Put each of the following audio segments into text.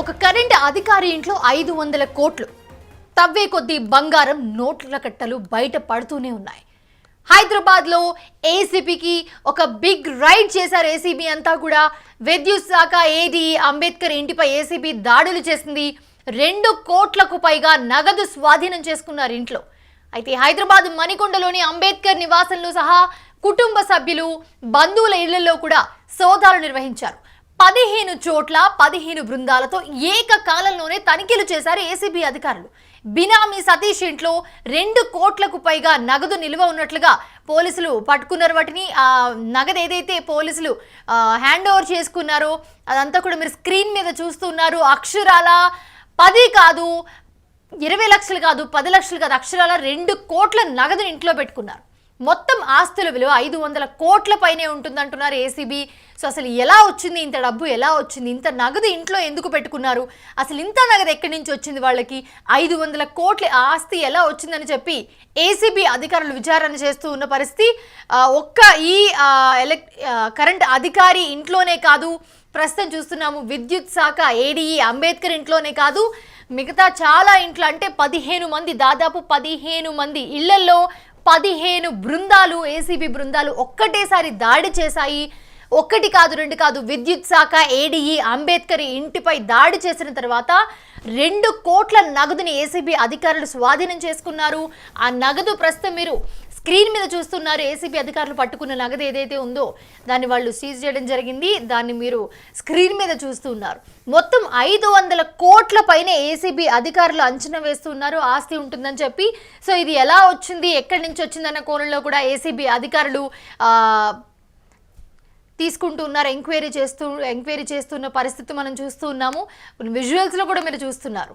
ఒక కరెంట్ అధికారి ఇంట్లో ఐదు వందల కోట్లు. తవ్వే కొద్దీ బంగారం నోట్ల కట్టలు బయట పడుతూనే ఉన్నాయి. హైదరాబాద్లో ఏసీపీకి ఒక బిగ్ రైడ్ చేశారు ఏసీబీ అంతా కూడా. విద్యుత్ శాఖ ఏడి అంబేద్కర్ ఇంటిపై ఏసీబీ దాడులు చేసింది. రెండు కోట్లకు పైగా నగదు స్వాధీనం చేసుకున్నారు ఇంట్లో. అయితే హైదరాబాద్ మణికొండలోని అంబేద్కర్ నివాసంలో సహా కుటుంబ సభ్యులు బంధువుల ఇళ్ళలో కూడా సోదాలు నిర్వహించారు. పదిహేను చోట్ల పదిహేను బృందాలతో ఏకకాలంలోనే తనిఖీలు చేశారు ఏసీబీ అధికారులు. బినామీ సతీష్ ఇంట్లో రెండు కోట్లకు పైగా నగదు నిల్వ ఉన్నట్లుగా పోలీసులు పట్టుకున్నారు. వాటిని ఆ నగదు ఏదైతే పోలీసులు హ్యాండ్ ఓవర్ చేసుకున్నారో అదంతా కూడా మీరు స్క్రీన్ మీద చూస్తున్నారు. అక్షరాల పది కాదు ఇరవై లక్షలు కాదు పది లక్షలు కాదు అక్షరాల రెండు కోట్ల నగదుని ఇంట్లో పెట్టుకున్నారు. మొత్తం ఆస్తుల విలువ ఐదు వందల కోట్ల పైనే ఉంటుందంటున్నారు ఏసీబీ. సో అసలు ఎలా వచ్చింది? ఇంత డబ్బు ఎలా వచ్చింది? ఇంత నగదు ఇంట్లో ఎందుకు పెట్టుకున్నారు? అసలు ఇంత నగదు ఎక్కడి నుంచి వచ్చింది వాళ్ళకి? ఐదు వందల కోట్ల ఆస్తి ఎలా వచ్చిందని చెప్పి ఏసీబీ అధికారులు విచారణ చేస్తూ ఉన్న పరిస్థితి ఒక్క ఈ ఎలక్ కరెంట్ అధికారి ఇంట్లోనే కాదు ప్రస్తుతం చూస్తున్నాము విద్యుత్ శాఖ ఏడీఈ అంబేద్కర్ ఇంట్లోనే కాదు మిగతా చాలా ఇంట్లో అంటే పదిహేను మంది దాదాపు పదిహేను మంది ఇళ్ళలో పదిహేను బృందాలు ఏసీబీ బృందాలు ఒక్కటేసారి దాడి చేశాయి. ఒక్కటి కాదు రెండు కాదు విద్యుత్ శాఖ ఏడీఈ అంబేద్కర్ ఇంటిపై దాడి చేసిన తర్వాత రెండు కోట్ల నగదుని ఏసీబీ అధికారులు స్వాధీనం చేసుకున్నారు. ఆ నగదు ప్రస్తుతం మీరు స్క్రీన్ మీద చూస్తున్నారు. ఏసీబీ అధికారులు పట్టుకున్న నగదు ఏదైతే ఉందో దాన్ని వాళ్ళు సీజ్ చేయడం జరిగింది. దాన్ని మీరు స్క్రీన్ మీద చూస్తున్నారు. మొత్తం ఐదు వందల కోట్ల పైన ఏసీబీ అధికారులు అంచనా వేస్తున్నారు. ఆస్తి ఉంటుందని చెప్పి. సో ఇది ఎలా వచ్చింది? ఎక్కడి నుంచి వచ్చిందన్న కోణంలో కూడా ఏసీబీ అధికారులు తీసుకుంటున్నారు. తీసుకుంటూ ఉన్నారు ఎంక్వైరీ చేస్తూ ఎంక్వైరీ చేస్తున్న పరిస్థితి మనం చూస్తూ ఉన్నాము. విజువల్స్లో కూడా మీరు చూస్తున్నారు.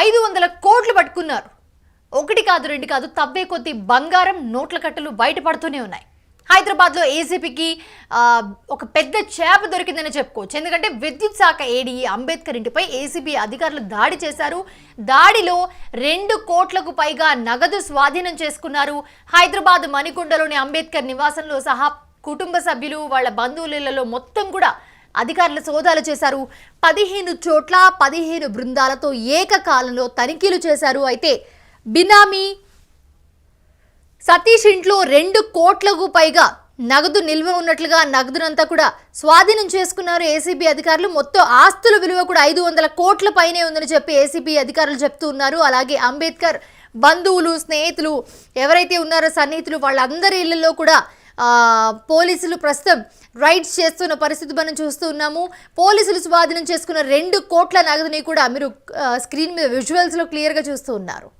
ఐదు వందల కోట్లు పట్టుకున్నారు. ఒకటి కాదు రెండు కాదు తవ్వే కొద్ది బంగారం నోట్ల కట్టలు బయటపడుతూనే ఉన్నాయి. హైదరాబాద్లో ఏసీపీకి ఒక పెద్ద చేప దొరికిందని చెప్పుకోవచ్చు. ఎందుకంటే విద్యుత్ శాఖ ఏడీ అంబేద్కర్ ఇంటిపై ఏసీబీ అధికారులు దాడి చేశారు. దాడిలో రెండు కోట్లకు పైగా నగదు స్వాధీనం చేసుకున్నారు హైదరాబాద్ మణికొండలోని అంబేద్కర్ నివాసంలో సహా కుటుంబ సభ్యులు వాళ్ళ బంధువులలో మొత్తం కూడా అధికారులు సోదాలు చేశారు. పదిహేను చోట్ల పదిహేను బృందాలతో ఏకకాలంలో తనిఖీలు చేశారు. అయితే బినామీ సతీష్ ఇంట్లో రెండు కోట్లకు పైగా నగదు నిల్వ ఉన్నట్లుగా నగదునంతా కూడా స్వాధీనం చేసుకున్నారు. ఏసీబీ అధికారులు మొత్తం ఆస్తుల విలువ కూడా ఐదు వందల కోట్ల పైనే ఉందని చెప్పి ఏసీబీ అధికారులు చెప్తూ ఉన్నారు. అలాగే అంబేద్కర్ బంధువులు స్నేహితులు ఎవరైతే ఉన్నారో సన్నిహితులు వాళ్ళందరి ఇళ్ళలో కూడా పోలీసులు ప్రస్తుతం రైడ్స్ చేస్తున్న పరిస్థితి మనం చూస్తూ ఉన్నాము. పోలీసులు స్వాధీనం చేసుకున్న రెండు కోట్ల నగదుని కూడా మీరు స్క్రీన్ మీద విజువల్స్లో క్లియర్గా చూస్తూ ఉన్నారు.